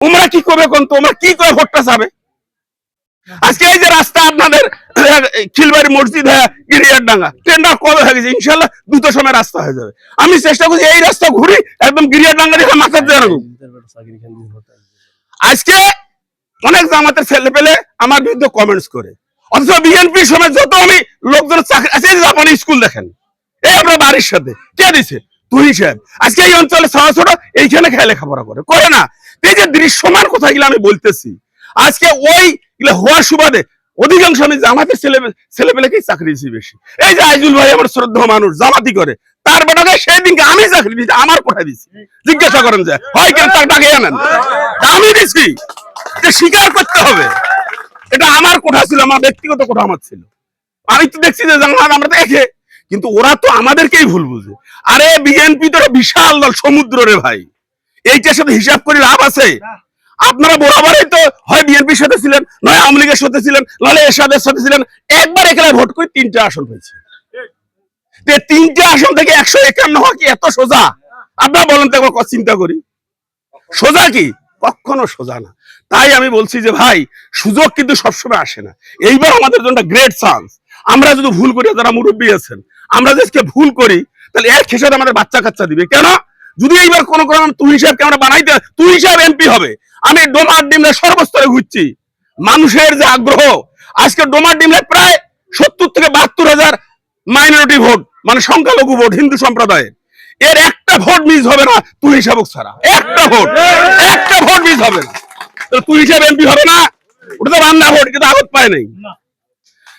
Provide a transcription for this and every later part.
তোমরা কি করবে কোন তোমরা কি করে ভোটটা চাবে? আজকে এই যে রাস্তা আপনাদের খিলবাড়ি মসজিদ হ্যাঁ গিরিয়ার ডাঙ্গা। ট্রেনটা কবে হয়ে গেছে, ইনশাল্লাহ দ্রুত সময় রাস্তা হয়ে যাবে। আমি চেষ্টা করছি এই রাস্তা ঘুরি, একদম গিরিয়ার ডাঙ্গা দেখে মাথা দিয়ে রাখব আজকে অনেক জামাতের ছেলে পেলে আমার বিরুদ্ধে কমেন্টস করে। অথচ বিএনপির সময় যত আমি লোকজন চাকরি আছে জাপানি স্কুল দেখেন, এই আপনার বাড়ির সাথে, কে দিছে? তুই সাহেব আজকে এই অঞ্চলে ছোট এইখানে খেয়ে লেখাপড়া করে। করে না। এই যে দৃশ্যমান কথাগুলো আমি বলতেছি, আজকে ওই হওয়ার সুবাদে অধিকাংশ আমি জামাতের ছেলে ছেলে পেলেকেই চাকরি দিয়েছি বেশি। এই যে আইজুল ভাই আমার শ্রদ্ধা মানুষ, জামাতি করে, তার বেটাকে সেই দিনকে আমি চাকরি দিয়েছি আমার কোথায় দিছি। জিজ্ঞাসা করেন যে, হয় কেন তার টাকা আনেন? আমি দিছি। যে স্বীকার করতে হবে। এটা আমার কোঠা ছিল, আমার ব্যক্তিগত কোঠা আমার ছিল। আমি তো দেখছি যে জানলাম আমরা দেখে কিন্তু ওরা তো আমাদেরকেই ভুল বুঝে। আরে বিএনপি তো বিশাল দল, সমুদ্র রে ভাই। এইটার সাথে হিসাব করে লাভ আছে? আপনারা বরাবরই তো হয় বিএনপির সাথে ছিলেন, নয় আওয়ামী লীগের সাথে ছিলেন নয় এরশাদের সাথে ছিলেন। একবার এখানে ভোট করে তিনটা আসন হয়েছে তিনটে আসন থেকে একশো একান্ন হওয়া কি এত সোজা? আপনারা বলেন তো একবার চিন্তা করি। সোজা কি? কখনো সোজা না। তাই আমি বলছি যে ভাই, সুযোগ কিন্তু সবসময় আসে না। এইবার আমাদের জন্য গ্রেট চান্স আমরা যদি ভুল করি, যারা মুরব্বী আছেন, আমরা যদি ভুল করি, তাহলে এর খেসারে আমাদের বাচ্চা কাচ্চা দিবে। কেন? যদি এইবার কোন কোন তুই হিসাবকে আমরা বানাইতে, তুই হিসাব এমপি হবে। আমি ডোমার ডিমলে সর্বস্তরে ঘুরছি। মানুষের যে আগ্রহ, আজকে ডোমার ডিমলে প্রায় সত্তর থেকে বাহাত্তর হাজার মাইনরিটি ভোট মানে সংখ্যালঘু ভোট, হিন্দু সম্প্রদায়ের। এর একটা ভোট মিস হবে না, তুই হিসাবক ছাড়া। একটা ভোট একটা ভোট মিস হবে না। তুই হিসাব এমপি হবে না, ওটা তো রান্না ভোট কিন্তু আগত পায় নাই।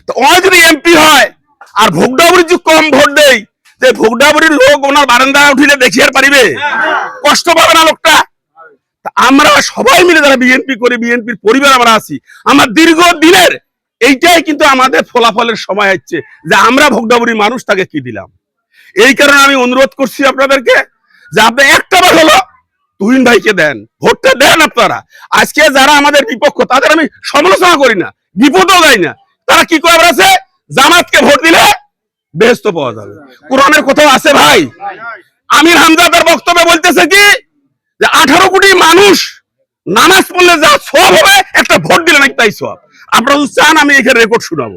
তো যদি এমপি হয়, আর যদি কম ভোট দেয় যে ভোগডাবুরির লোক ওনার উঠিলে দেখিয়ে পারিবে। কষ্ট পাবে না লোকটা। আমরা সবাই মিলে যারা বিএনপি বিএনপির পরিবার আমরা আছি, আমার দীর্ঘ দিনের এইটাই কিন্তু আমাদের ফলাফলের সময় হচ্ছে যে আমরা ভোগডাবুরি মানুষ, তাকে কি দিলাম? এই কারণে আমি অনুরোধ করছি আপনাদেরকে যে আপনি একটা বার হলো তুহিন ভাইকে দেন, ভোটটা দেন আপনারা। আজকে যারা আমাদের বিপক্ষ, তাদের আমি সমালোচনা করি না, বিপদও গাই না। তারা কি করে আছে জামাতকে ভোট দিলে বেহস্ত পাওয়া যাবে। কোরআনের কোথাও আছে ভাই। আমির হামজা তার বক্তব্যে বলতেছে কি? যে আঠারো কোটি মানুষ নামাজ পড়লে যা সব হবে, একটা ভোট দিলে নাকি তাই সব আপনারা চান, আমি এখানে রেকর্ড শুনাবো।